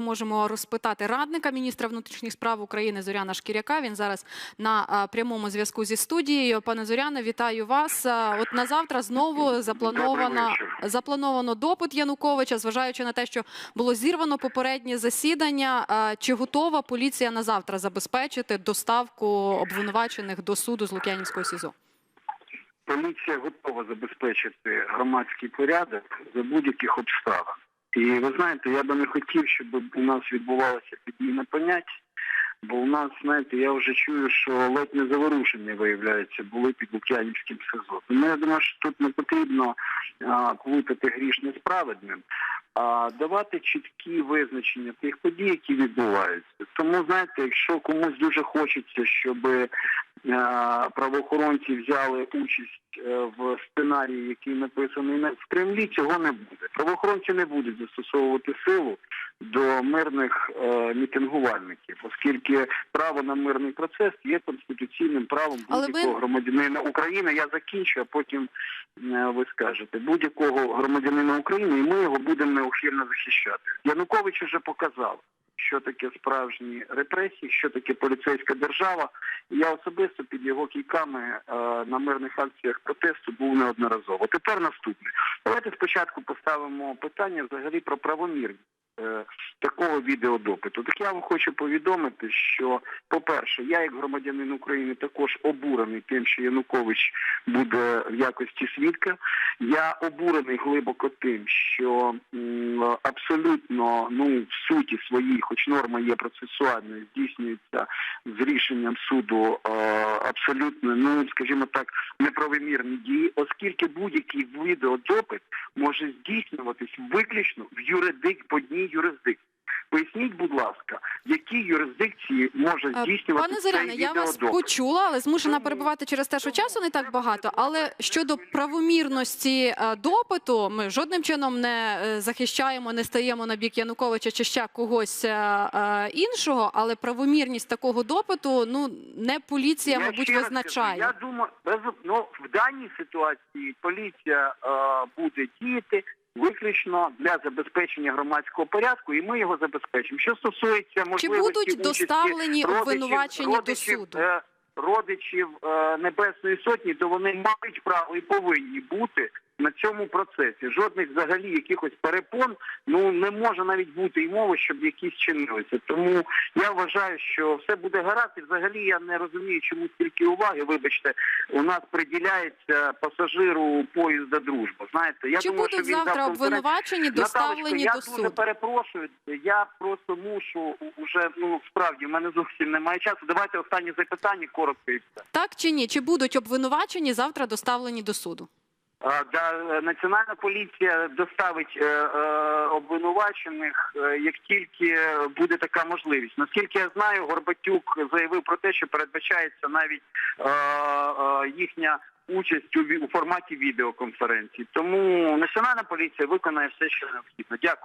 Можемо розпитати радника міністра внутрішніх справ України Зоряна Шкіряка. Він зараз на прямому зв'язку зі студією. Пане Зоряне, вітаю вас. От на завтра знову заплановано заплановано допит Януковича, зважаючи на те, що було зірвано попереднє засідання. Чи готова поліція на завтра забезпечити доставку обвинувачених до суду з Лук'янівського СІЗО? Поліція готова забезпечити громадський порядок за будь-яких обставин. І ви знаєте, я би не хотів, щоб у нас відбувалася підміна понять, бо у нас, знаєте, я вже чую, що ледь не заворушення, виявляється, були під Лук'янівським СИЗО. Тому я думаю, що тут не потрібно а, плутати грішне з а давати чіткі визначення тих подій, які відбуваються. Тому, знаєте, якщо комусь дуже хочеться, щоб е, правоохоронці взяли участь е, в сценарії, який написаний на- в Кремлі, цього не буде. Правоохоронці не будуть застосовувати силу до мирних мітингувальників, оскільки право на мирний процес є конституційним правом будь-якого громадянина України. Я закінчу, а потім е, ви скажете будь-якого громадянина України, і ми його будемо неухильно захищати. Янукович вже показав. Що таке справжні репресії, що таке поліцейська держава. Я особисто під його кійками е, на мирних акціях протесту був неодноразово. Тепер наступне. Давайте спочатку поставимо питання взагалі про правомірність е, такого відеодопиту. Так я вам хочу повідомити, що, по-перше, я як громадянин України також обурений тим, що Янукович буде в якості свідка. Я обурений глибоко тим, що абсолютно ну в суті своїй, хоч норма є процесуальною, здійснюється з рішенням суду е, абсолютно, ну скажімо так, неправомірні дії, оскільки будь-який відеодопит може здійснюватись виключно в юридик по одній юрисдикції. Поясніть, будь ласка, в якій юрисдикції може Е, здійснюватися Пане Зоряне, я вас почула, але змушена перебувати через те, що часу не так багато. Але щодо правомірності е, допиту, ми жодним чином не е, захищаємо, не стаємо на бік Януковича чи ще когось іншого. Але правомірність такого допиту, ну не поліція, Я мабуть, визначає. Я думаю, ну, в даній ситуації поліція е, буде діяти виключно для забезпечення громадського порядку, і ми його забезпечимо. Що стосується Чи будуть доставлені обвинувачені до суду? е, родичів е, Небесної Сотні, то вони мають право і повинні бути на цьому процесі. Жодних взагалі якихось перепон ну не може навіть бути і мови, щоб якісь чинилися. Тому я вважаю, що все буде гаразд. І взагалі я не розумію, чому стільки уваги. Вибачте, у нас приділяється пасажиру поїзда дружба. Знаєте, я Чи думаю, будуть що він завтра обвинувачені доставлені Наталочко, я дуже перепрошую. Я просто мушу уже ну справді в мене зовсім немає часу. Давайте останнє запитання, коротко і все. Так чи ні? Чи будуть обвинувачені завтра доставлені до суду? А, Да, е, Національна поліція доставить е, е, обвинувачених, е, як тільки буде така можливість. Наскільки я знаю, Горбатюк заявив про те, що передбачається навіть е, е, їхня участь у, у форматі відеоконференції. Тому Національна поліція виконає все, що необхідно. Дякую.